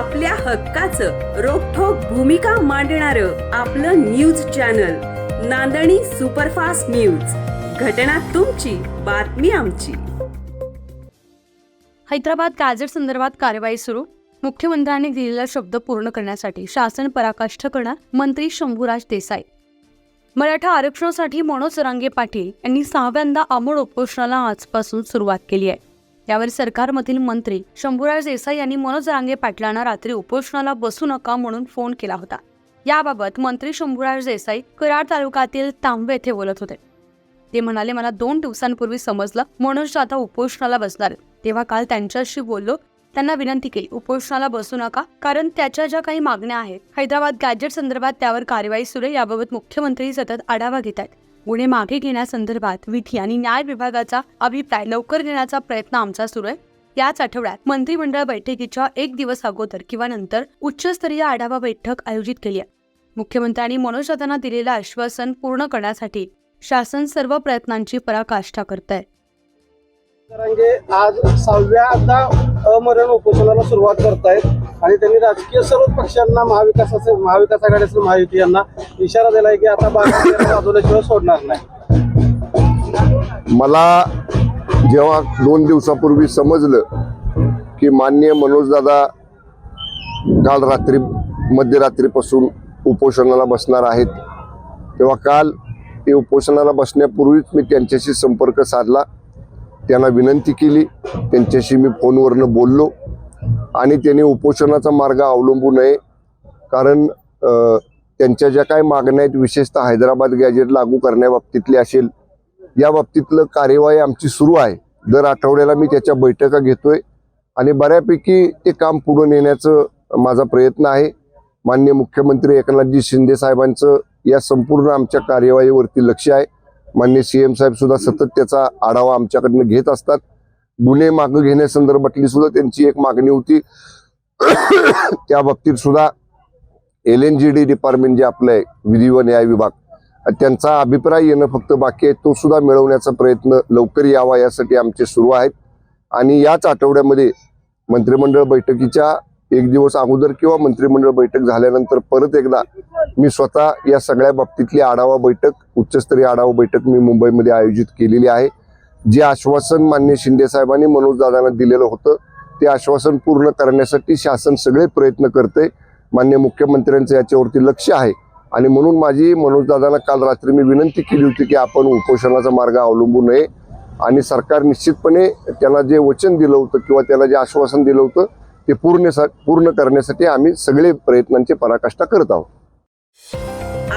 आपल्या हक्काचं रोखोक भूमिका मांडणार आपलं news channel Nandani superfast news. घटना तुमची बातमी आमची. हैदराबाद गॅझेट संदर्भात कारवाई सुरू. मुख्यमंत्र्यांनी दिलेला शब्द पूर्ण करण्यासाठी शासन पराकाष्ठ करणार मंत्री शंभूराज देसाई. मराठा आरक्षणासाठी मनोज रांगे पाटील यांनी सहाव्यांदा आमोड उपोषणाला आजपासून सुरुवात केली आहे. यावर सरकारमधील मंत्री शंभूराज देसाई यांनी मनोज रांगे पाटलांना रात्री उपोषणाला बसू नका म्हणून फोन केला होता. याबाबत मंत्री शंभूराज देसाई कराड तालुक्यातील तांबे येथे बोलत होते. ते म्हणाले मला दोन दिवसांपूर्वी समजलं मनोज आता उपोषणाला बसणार तेव्हा काल त्यांच्याशी बोललो त्यांना विनंती केली उपोषणाला बसू नका कारण त्याच्या ज्या काही मागण्या आहेत हैदराबाद गॅजेट संदर्भात त्यावर कारवाई सुरू याबाबत मुख्यमंत्री सतत आढावा घेत आहेत. गुन्हे मागे घेण्यासंदर्भात विधी आणि न्याय विभागाचा अभिप्राय लवकर घेण्याचा प्रयत्न आमचा सुरू आहे. याच आठवड्यात मंत्रिमंडळ बैठकीच्या एक दिवस अगोदर किंवा नंतर उच्चस्तरीय आढावा बैठक आयोजित केली आहे. मुख्यमंत्र्यांनी मनोज दादांना दिलेलं आश्वासन पूर्ण करण्यासाठी शासन सर्व प्रयत्नांची पराकाष्ठा करत आहे म्हणजे आज आज आता अमरण उपोषणाला सुरुवात करतायत. आणि त्यांनी राजकीय सर्व पक्षांना महाविकासाचे महाविकास आघाडीचे महायुती यांना इशारा दिलाय की आता बाळासाहेब वाजवल्याशिवाय सोडणार नाही. मला जेव्हा दोन दिवसापूर्वी समजलं की मान्य मनोजदादा काल रात्री मध्यरात्रीपासून उपोषणाला बसणार आहेत तेव्हा काल ते उपोषणाला बसण्यापूर्वीच मी त्यांच्याशी संपर्क साधला. त्यांना विनंती केली त्यांच्याशी मी फोनवरनं बोललो. आणि त्यांनी उपोषणाचा मार्ग अवलंबू नये. कारण त्यांच्या ज्या काही मागण्या आहेत विशेषतः हैदराबाद गॅजेट लागू करण्याबाबतीतली असेल या बाबतीतलं कार्यवाही आमची सुरू आहे. दर आठवड्याला मी त्याच्या बैठका घेतोय आणि बऱ्यापैकी ते काम पुढे नेण्याचं माझा प्रयत्न आहे. माननीय मुख्यमंत्री एकनाथजी शिंदे साहेबांचं या संपूर्ण आमच्या कार्यवाहीवरती लक्ष आहे. माननीय सी एम साहेबसुद्धा सतत त्याचा आढावा आमच्याकडनं घेत असतात. गुन्हे मागं घेण्यासंदर्भातली सुद्धा त्यांची एक मागणी होती. त्या बाबतीत सुद्धा L N G D department जे आपलं आहे विधी व न्याय विभाग त्यांचा अभिप्राय येणं फक्त बाकी आहे. तो सुद्धा मिळवण्याचा प्रयत्न लवकर यावा यासाठी आमचे सुरू आहेत. आणि याच आठवड्यामध्ये मंत्रिमंडळ बैठकीच्या एक दिवस अगोदर किंवा मंत्रिमंडळ बैठक झाल्यानंतर परत एकदा मी स्वतः या सगळ्या बाबतीतली आढावा बैठक उच्चस्तरीय आढावा बैठक मी मुंबईमध्ये आयोजित केलेली आहे. जे आश्वासन मान्य शिंदे साहेबांनी मनोज दादांना दिलेलं होतं ते आश्वासन पूर्ण करण्यासाठी शासन सगळे प्रयत्न करते मान्य मुख्यमंत्र्यांचं याच्यावरती लक्ष आहे. आणि म्हणून माझी मनोजदादांना काल रात्री मी विनंती केली होती की आपण उपोषणाचा मार्ग अवलंबू नये. आणि सरकार निश्चितपणे त्याला जे वचन दिलं होतं किंवा त्याला जे आश्वासन दिलं होतं ते पूर्ण पूर्ण करण्यासाठी आम्ही सगळे प्रयत्नांची पराकाष्ठा करत आहोत.